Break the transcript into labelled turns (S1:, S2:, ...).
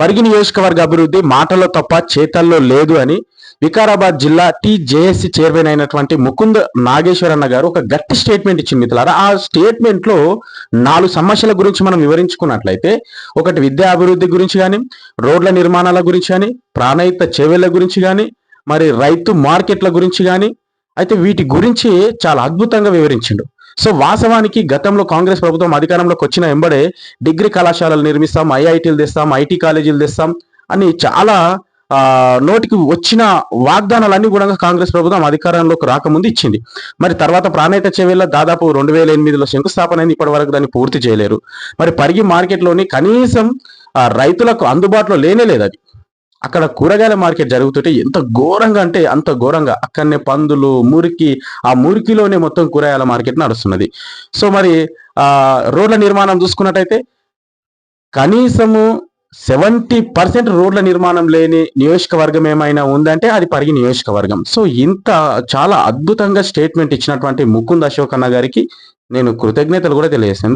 S1: పరిగి నియోజకవర్గ అభివృద్ధి మాటల్లో తప్ప చేతల్లో లేదు అని వికారాబాద్ జిల్లా టీజేఎస్సీ చైర్మన్ అయినటువంటి ముకుంద్ నాగేశ్వరన్న గారు ఒక గట్టి స్టేట్మెంట్ ఇచ్చింది మిత్రులారా. ఆ స్టేట్మెంట్లో నాలుగు సమస్యల గురించి మనం వివరించుకున్నట్లయితే ఒకటి విద్యా అభివృద్ధి గురించి కానీ రోడ్ల నిర్మాణాల గురించి కానీ ప్రాణయుత చెవెళ్ళ గురించి కానీ మరి రైతు మార్కెట్ల గురించి కానీ అయితే వీటి గురించి చాలా అద్భుతంగా వివరించిండు. సో వాస్తవానికి గతంలో కాంగ్రెస్ ప్రభుత్వం అధికారంలోకి వచ్చిన ఎంబడే డిగ్రీ కళాశాలలు నిర్మిస్తాం ఐఐటీలు తెస్తాం ఐటీ కాలేజీలు తెస్తాం అని చాలా నోటికి వచ్చిన వాగ్దానాలన్నీ కూడా కాంగ్రెస్ ప్రభుత్వం అధికారంలోకి రాకముందు ఇచ్చింది. మరి తర్వాత ప్రాణేత చెవిలో దాదాపు రెండు వేల ఎనిమిదిలో శంకుస్థాపన అయింది ఇప్పటి వరకు దాన్ని పూర్తి చేయలేరు. మరి పరిగి మార్కెట్లోని కనీసం రైతులకు అందుబాటులో లేనే లేదు అది. అక్కడ కూరగాయల మార్కెట్ జరుగుతుంటే ఎంత ఘోరంగా అంటే అంత ఘోరంగా. అక్కడనే పందులు మురికి ఆ మురికిలోనే మొత్తం కూరగాయల మార్కెట్ నడుస్తున్నది. సో మరి ఆ రోడ్ల నిర్మాణం చూసుకున్నట్టయితే కనీసము సెవెంటీ పర్సెంట్ రోడ్ల నిర్మాణం లేని నియోజకవర్గం ఏమైనా ఉందంటే అది పరిగి నియోజకవర్గం. సో ఇంత చాలా అద్భుతంగా స్టేట్మెంట్ ఇచ్చినటువంటి ముకుంద్ అశోక్ అన్న గారికి నేను కృతజ్ఞతలు కూడా తెలియజేస్తాను